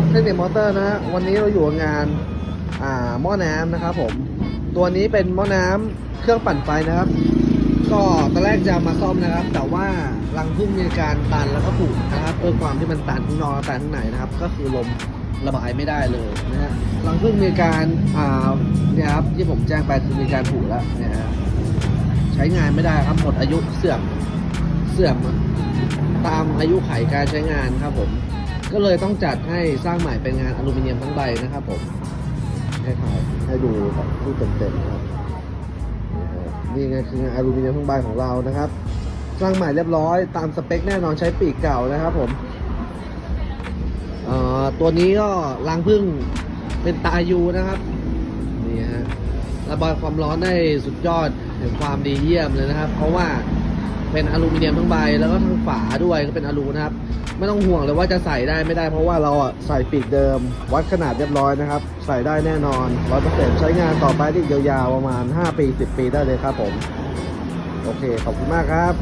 ครับเทคนิคมอเตอร์นะฮะวันนี้เราอยู่งานอ่าหม้อน้ำนะครับผม ตัวนี้เป็นหม้อน้ำเครื่องปั่นไฟนะครับ ก็ตอนแรกจะมาซ่อมนะครับ แต่ว่ารังพึ่งมีการตันแล้วก็ผุนะครับเพื่อความที่มันตันข้างนอกและตันข้างในนะครับ ก็คือลมระบายไม่ได้เลยนะฮะรังพึ่งมีการอ่าเนี่ยครับที่ผมแจ้งไปคือมีการผุแล้วเนี่ยฮะใช้งานไม่ได้ครับหมดอายุเสื่อมเสื่อมตามอายุไขการใช้งานครับผม ก็เลยต้องจัดให้สร้างใหม่เป็นงานอลูมิเนียมทั้งใบนะครับผม ให้ถ่ายให้ดูแบบรูปเต็มๆนะครับ นี่ไงคืองานอลูมิเนียมทั้งใบของเรานะครับ สร้างใหม่เรียบร้อยตามสเปคแน่นอนใช้ปีกเก่านะครับผมตัวนี้ก็รังพึ่งเป็นตายูนะครับนี่ฮะระบายความร้อนได้สุดยอดถึงความดีเยี่ยมเลยนะครับ เพราะว่า เป็นอลูมิเนียมทั้งใบแล้วก็ทั้งฝาด้วยก็เป็นอลูนะครับ ไม่ต้องห่วงเลยว่าจะใส่ได้ไม่ได้เพราะว่าเราอะใส่ปีกเดิม วัดขนาดเรียบร้อยนะครับ ใส่ได้แน่นอนร้อยเปอร์เซ็นต์ใช้งานต่อไปได้ยาวๆประมาณ 5 ปี 10 ปีได้เลยครับผม โอเค ขอบคุณมากครับ